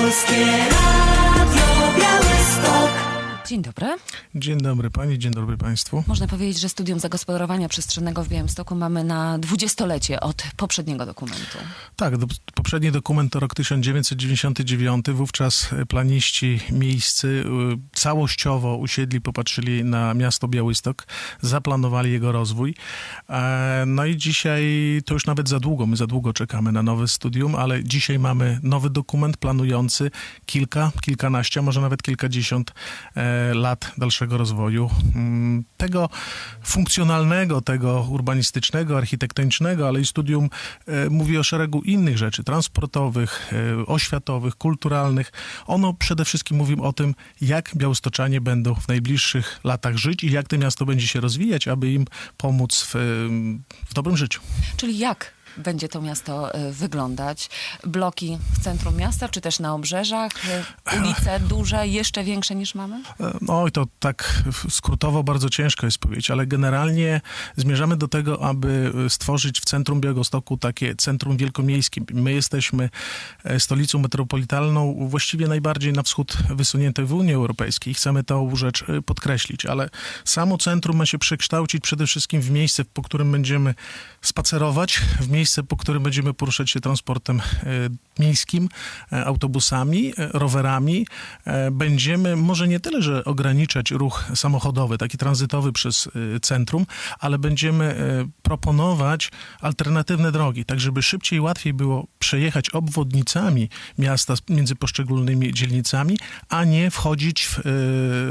Polskie Radio Białystok. Dzień dobry. Dzień dobry pani, dzień dobry państwu. Można powiedzieć, że Studium Zagospodarowania Przestrzennego w Białymstoku mamy na dwudziestolecie od poprzedniego dokumentu. Tak, do, poprzedni dokument to rok 1999. Wówczas e, planiści miejscy y, całościowo usiedli, popatrzyli na miasto Białystok, zaplanowali jego rozwój. E, No i dzisiaj to już nawet za długo, my za długo czekamy na nowe studium, ale dzisiaj mamy nowy dokument planujący kilka, kilkanaście, a może nawet kilkadziesiąt e, lat dalszego rozwoju. Mm, Tego funkcjonalnego, tego urbanistycznego, architektonicznego, ale i studium e, mówi o szeregu innych rzeczy, transportowych, e, oświatowych, kulturalnych. Ono przede wszystkim mówi o tym, jak białostoczanie będą w najbliższych latach żyć i jak to miasto będzie się rozwijać, aby im pomóc w, e, w dobrym życiu. Czyli jak będzie to miasto y, wyglądać? Bloki w centrum miasta, czy też na obrzeżach? Y, Ulice duże, jeszcze większe niż mamy? E, No i to tak skrótowo bardzo ciężko jest powiedzieć, ale generalnie zmierzamy do tego, aby stworzyć w centrum Białegostoku takie centrum wielkomiejskie. My jesteśmy e, stolicą metropolitalną, właściwie najbardziej na wschód wysuniętej w Unii Europejskiej. Chcemy tą rzecz e, podkreślić, ale samo centrum ma się przekształcić przede wszystkim w miejsce, po którym będziemy spacerować, w miejsce, po którym będziemy poruszać się transportem e, miejskim, e, autobusami, e, rowerami. Będziemy może nie tyle, że ograniczać ruch samochodowy, taki tranzytowy przez centrum, ale będziemy proponować alternatywne drogi, tak żeby szybciej i łatwiej było przejechać obwodnicami miasta między poszczególnymi dzielnicami, a nie wchodzić w,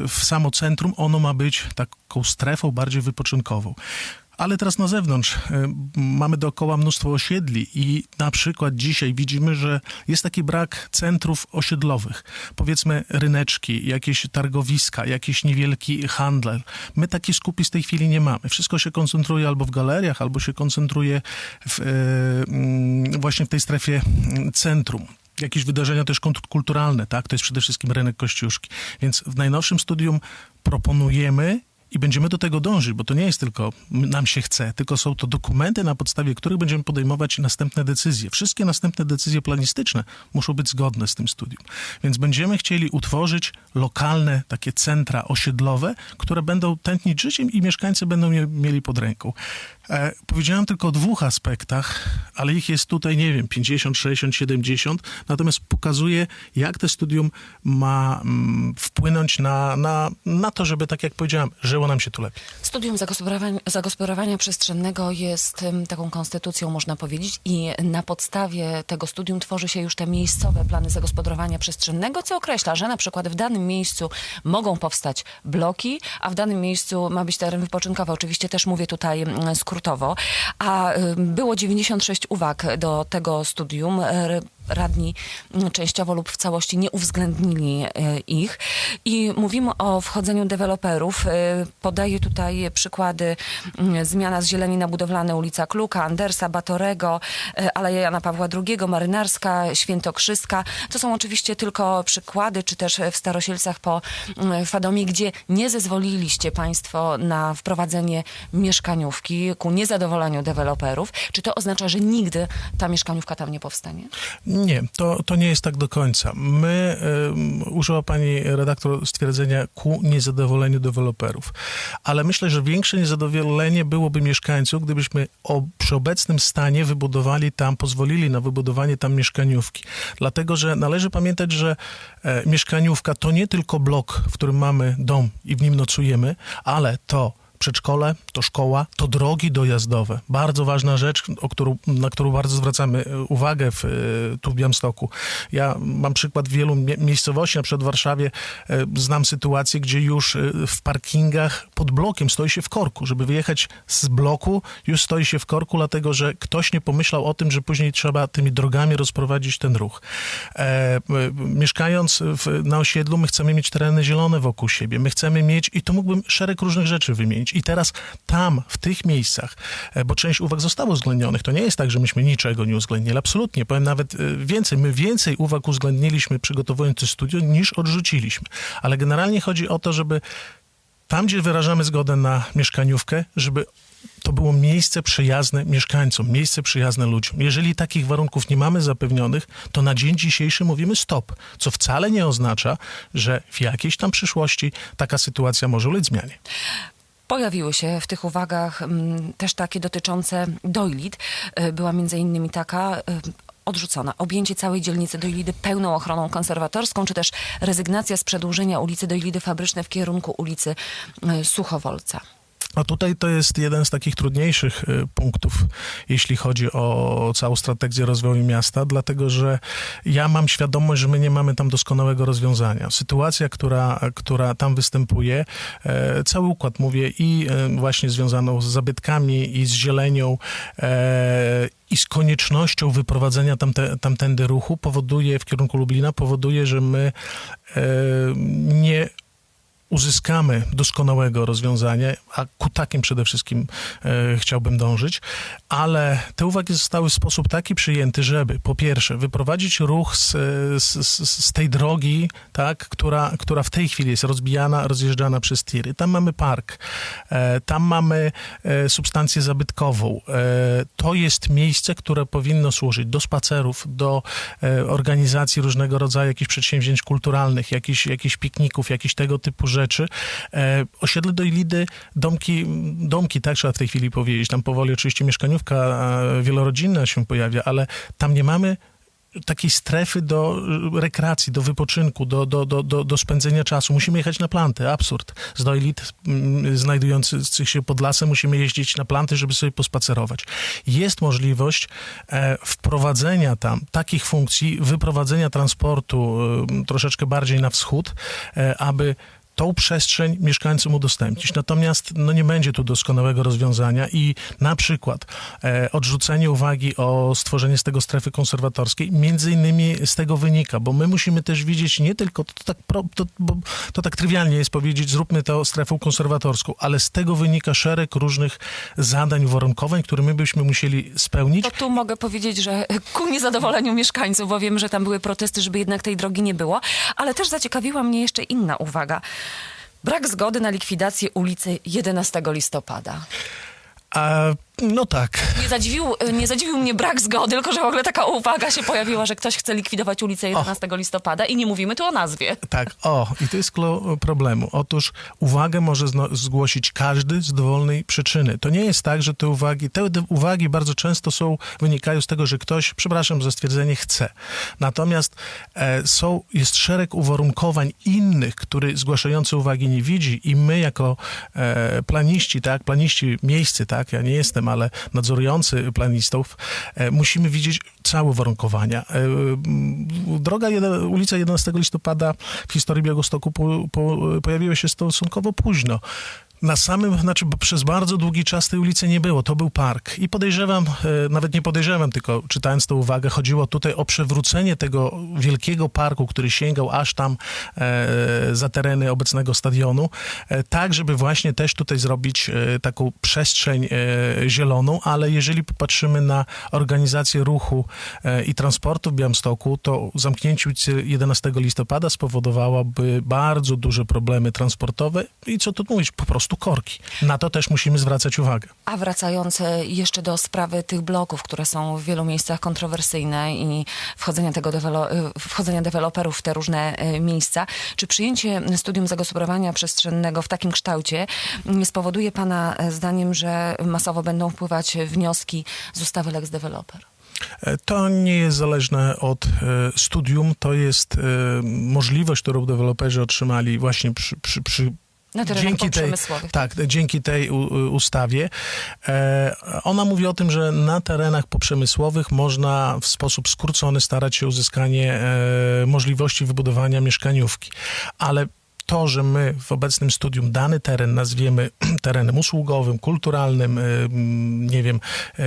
w samo centrum. Ono ma być taką strefą bardziej wypoczynkową. Ale teraz na zewnątrz y, mamy dookoła mnóstwo osiedli i na przykład dzisiaj widzimy, że jest taki brak centrów osiedlowych. Powiedzmy ryneczki, jakieś targowiska, jakiś niewielki handel. My takich skupisk w tej chwili nie mamy. Wszystko się koncentruje albo w galeriach, albo się koncentruje w, y, mm, właśnie w tej strefie mm, centrum jakieś wydarzenia też kulturalne, tak? To jest przede wszystkim rynek Kościuszki. Więc w najnowszym studium proponujemy i będziemy do tego dążyć, bo to nie jest tylko nam się chce, tylko są to dokumenty, na podstawie których będziemy podejmować następne decyzje. Wszystkie następne decyzje planistyczne muszą być zgodne z tym studium. Więc będziemy chcieli utworzyć lokalne takie centra osiedlowe, które będą tętnić życiem i mieszkańcy będą je mieli pod ręką. E, powiedziałem tylko o dwóch aspektach, ale ich jest tutaj, nie wiem, 50, 60, 70, natomiast pokazuje, jak to studium ma mm, wpłynąć na, na, na to, żeby, tak jak powiedziałem, żyło nam się tu lepiej. Studium zagospodarowania, zagospodarowania przestrzennego jest taką konstytucją, można powiedzieć, i na podstawie tego studium tworzy się już te miejscowe plany zagospodarowania przestrzennego, co określa, że na przykład w danym miejscu mogą powstać bloki, a w danym miejscu ma być teren wypoczynkowy. Oczywiście też mówię tutaj skrótowo. A było 96 uwag do tego studium. Radni mm, częściowo lub w całości nie uwzględnili e, ich. I mówimy o wchodzeniu deweloperów. E, Podaję tutaj przykłady mm, zmiana z zieleni na budowlane ulica Kluka, Andersa, Batorego, e, Aleja Jana Pawła II, Marynarska, Świętokrzyska. To są oczywiście tylko przykłady, czy też w Starosielcach po mm, Fadomie, gdzie nie zezwoliliście Państwo na wprowadzenie mieszkaniówki ku niezadowoleniu deweloperów. Czy to oznacza, że nigdy ta mieszkaniówka tam nie powstanie? Nie, to, to nie jest tak do końca. My, um, użyła pani redaktor stwierdzenia ku niezadowoleniu deweloperów, ale myślę, że większe niezadowolenie byłoby mieszkańców, gdybyśmy o, przy obecnym stanie wybudowali tam, pozwolili na wybudowanie tam mieszkaniówki. Dlatego, że należy pamiętać, że e, mieszkaniówka to nie tylko blok, w którym mamy dom i w nim nocujemy, ale to przedszkole, to szkoła, to drogi dojazdowe. Bardzo ważna rzecz, którą, na którą bardzo zwracamy e, uwagę w, e, tu w Białymstoku. Ja mam przykład wielu mie- miejscowości, na przykład w Warszawie e, znam sytuację, gdzie już w parkingach pod blokiem stoi się w korku. Żeby wyjechać z bloku, już stoi się w korku, dlatego że ktoś nie pomyślał o tym, że później trzeba tymi drogami rozprowadzić ten ruch. E, mieszkając w, na osiedlu, my chcemy mieć tereny zielone wokół siebie. My chcemy mieć, i tu mógłbym szereg różnych rzeczy wymienić. I teraz tam, w tych miejscach, e, bo część uwag zostało uwzględnionych, to nie jest tak, że myśmy niczego nie uwzględnili. Absolutnie. Powiem nawet e, więcej. My więcej uwag uwzględniliśmy przygotowując to studio, niż odrzuciliśmy. Ale generalnie chodzi o to, żeby tam, gdzie wyrażamy zgodę na mieszkaniówkę, żeby to było miejsce przyjazne mieszkańcom, miejsce przyjazne ludziom. Jeżeli takich warunków nie mamy zapewnionych, to na dzień dzisiejszy mówimy stop, co wcale nie oznacza, że w jakiejś tam przyszłości taka sytuacja może ulec zmianie. Pojawiły się w tych uwagach mm, też takie dotyczące dojlit. Y, Była między innymi taka y, odrzucona objęcie całej dzielnicy Dojlidy pełną ochroną konserwatorską, czy też rezygnacja z przedłużenia ulicy Dojlidy Fabrycznej w kierunku ulicy y, Suchowolca. A tutaj to jest jeden z takich trudniejszych y, punktów, jeśli chodzi o całą strategię rozwoju miasta, dlatego że ja mam świadomość, że my nie mamy tam doskonałego rozwiązania. Sytuacja, która, która tam występuje, e, cały układ, mówię, i e, właśnie związaną z zabytkami, i z zielenią, e, i z koniecznością wyprowadzenia tamte, tamtędy ruchu powoduje, w kierunku Lublina, powoduje, że my nie uzyskamy doskonałego rozwiązania, a ku takim przede wszystkim e, chciałbym dążyć, ale te uwagi zostały w sposób taki przyjęty, żeby po pierwsze wyprowadzić ruch z, z, z, z tej drogi, tak, która, która w tej chwili jest rozbijana, rozjeżdżana przez tiry. Tam mamy park, e, tam mamy e, substancję zabytkową. E, to jest miejsce, które powinno służyć do spacerów, do e, organizacji różnego rodzaju jakichś przedsięwzięć kulturalnych, jakichś, jakichś pikników, jakichś tego typu rzeczy. E, osiedle Dojlidy, domki, domki, tak trzeba w tej chwili powiedzieć, tam powoli oczywiście mieszkaniówka e, wielorodzinna się pojawia, ale tam nie mamy takiej strefy do e, rekreacji, do wypoczynku, do, do, do, do, do spędzenia czasu. Musimy jechać na planty, absurd. Z Dojlit mm, znajdujących się pod lasem musimy jeździć na planty, żeby sobie pospacerować. Jest możliwość e, wprowadzenia tam takich funkcji, wyprowadzenia transportu troszeczkę bardziej na wschód, aby tą przestrzeń mieszkańcom udostępnić. Natomiast no, nie będzie tu doskonałego rozwiązania i na przykład e, odrzucenie uwagi o stworzenie z tego strefy konserwatorskiej, między innymi z tego wynika, bo my musimy też widzieć nie tylko, to tak, pro, to, bo, to tak trywialnie jest powiedzieć, zróbmy to strefą konserwatorską, ale z tego wynika szereg różnych zadań, uwarunkowań, które my byśmy musieli spełnić. To tu mogę powiedzieć, że ku niezadowoleniu mieszkańców, bo wiem, że tam były protesty, żeby jednak tej drogi nie było, ale też zaciekawiła mnie jeszcze inna uwaga. Brak zgody na likwidację ulicy 11 listopada. A, no tak. Nie zadziwił, nie zadziwił mnie brak zgody, tylko że w ogóle taka uwaga się pojawiła, że ktoś chce likwidować ulicę 11 listopada i nie mówimy tu o nazwie. Tak, o, i to jest klo problemu. Otóż uwagę może zgłosić każdy z dowolnej przyczyny. To nie jest tak, że te uwagi, te uwagi bardzo często są, wynikają z tego, że ktoś, przepraszam za stwierdzenie, chce. Natomiast e, są, jest szereg uwarunkowań innych, który zgłaszający uwagi nie widzi i my jako e, planiści, tak, planiści miejscy, tak, ja nie jestem, ale nadzorujący planistów, e, musimy widzieć całe warunkowania. E, Droga, ulica 11 listopada w historii Białegostoku po, po, pojawiła się stosunkowo późno. Na samym, znaczy przez bardzo długi czas tej ulicy nie było, to był park. I podejrzewam, e, nawet nie podejrzewam, tylko czytając tę uwagę, chodziło tutaj o przewrócenie tego wielkiego parku, który sięgał aż tam e, za tereny obecnego stadionu, e, tak, żeby właśnie też tutaj zrobić taką przestrzeń zieloną, ale jeżeli popatrzymy na organizację ruchu i transportu w Białymstoku, to zamknięcie ulicy 11 listopada spowodowałoby bardzo duże problemy transportowe. I co tu mówić, po prostu korki. Na to też musimy zwracać uwagę. A wracając jeszcze do sprawy tych bloków, które są w wielu miejscach kontrowersyjne i wchodzenia, tego dewelo- e, wchodzenia deweloperów w te różne e, miejsca, czy przyjęcie studium zagospodarowania przestrzennego w takim kształcie nie spowoduje Pana e, zdaniem, że masowo będą wpływać wnioski z ustawy Lex Developer? E, To nie jest zależne od e, studium, to jest możliwość, którą deweloperzy otrzymali właśnie przy, przy, przy Na terenach poprzemysłowych. tak, dzięki tej ustawie. E, ona mówi o tym, że na terenach poprzemysłowych można w sposób skrócony starać się uzyskanie e, możliwości wybudowania mieszkaniówki. Ale to, że my w obecnym studium dany teren nazwiemy terenem usługowym, kulturalnym, e, m, nie wiem, e,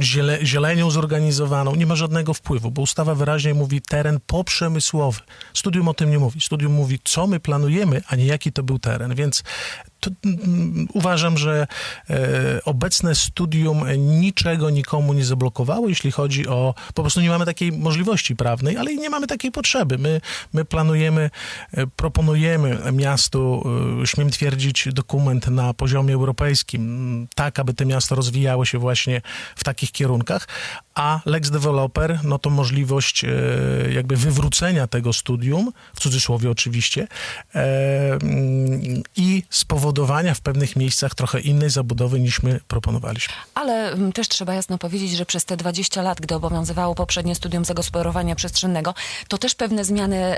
ziele, zielenią zorganizowaną, nie ma żadnego wpływu, bo ustawa wyraźnie mówi teren poprzemysłowy. Studium o tym nie mówi. Studium mówi, co my planujemy, a nie jaki to był teren. Więc to, mm, uważam, że e, obecne studium niczego nikomu nie zablokowało, jeśli chodzi o. Po prostu nie mamy takiej możliwości prawnej, ale i nie mamy takiej potrzeby. My, my planujemy, e, proponujemy miastu, e, śmiem twierdzić, dokument na poziomie europejskim, tak aby to miasto rozwijało się właśnie w takich kierunkach, a Lex Developer, no to możliwość e, jakby wywrócenia tego studium, w cudzysłowie oczywiście, e, mm, i spowodowania w pewnych miejscach trochę innej zabudowy niż my proponowaliśmy. Ale mm, też trzeba jasno powiedzieć, że przez te 20 lat, gdy obowiązywało poprzednie studium zagospodarowania przestrzennego, to też pewne zmiany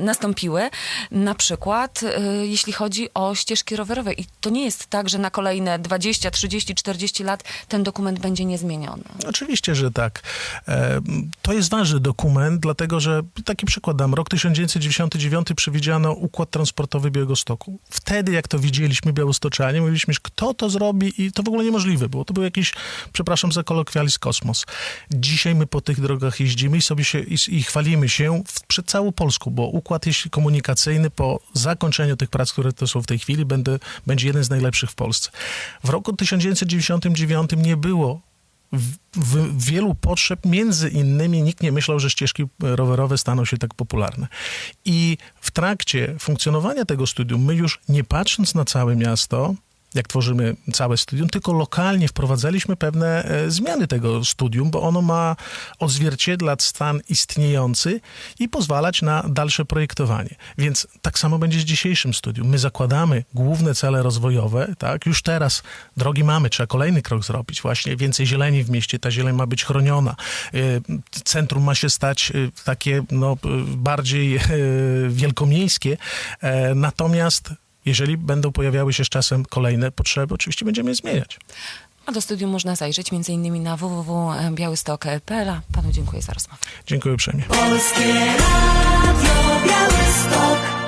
nastąpiły. Na przykład, y, jeśli chodzi o ścieżki rowerowe. I to nie jest tak, że na kolejne 20, 30, 40 lat ten dokument będzie niezmieniony. Oczywiście, że tak. E, To jest ważny dokument, dlatego że, taki przykład dam, rok 1999 przewidziano układ transportowy Białegostoku. Wtedy, jak to widzieliśmy białostoczanie, mówiliśmy, kto to zrobi i to w ogóle niemożliwe było. To był jakiś, przepraszam za kolokwializm, kosmos. Dzisiaj my po tych drogach jeździmy i sobie się, i, i chwalimy się w, przed całą Polską, bo układ jeśli komunikacyjny po zakończeniu tych prac, które to są w tej chwili, będę, będzie jeden z najlepszych w Polsce. W roku 1999 nie było w, w wielu potrzeb, między innymi nikt nie myślał, że ścieżki rowerowe staną się tak popularne. I w trakcie funkcjonowania tego studium, my już nie patrząc na całe miasto, jak tworzymy całe studium, tylko lokalnie wprowadzaliśmy pewne e, zmiany tego studium, bo ono ma odzwierciedlać stan istniejący i pozwalać na dalsze projektowanie. Więc tak samo będzie z dzisiejszym studium. My zakładamy główne cele rozwojowe, tak? Już teraz drogi mamy, trzeba kolejny krok zrobić. Właśnie więcej zieleni w mieście, ta zieleń ma być chroniona. E, Centrum ma się stać e, takie no, bardziej wielkomiejskie. Natomiast jeżeli będą pojawiały się z czasem kolejne potrzeby, oczywiście będziemy je zmieniać. A do studium można zajrzeć m.in. na www.białystok.pl. Panu dziękuję za rozmowę. Dziękuję uprzejmie. Polskie Radio Białystok.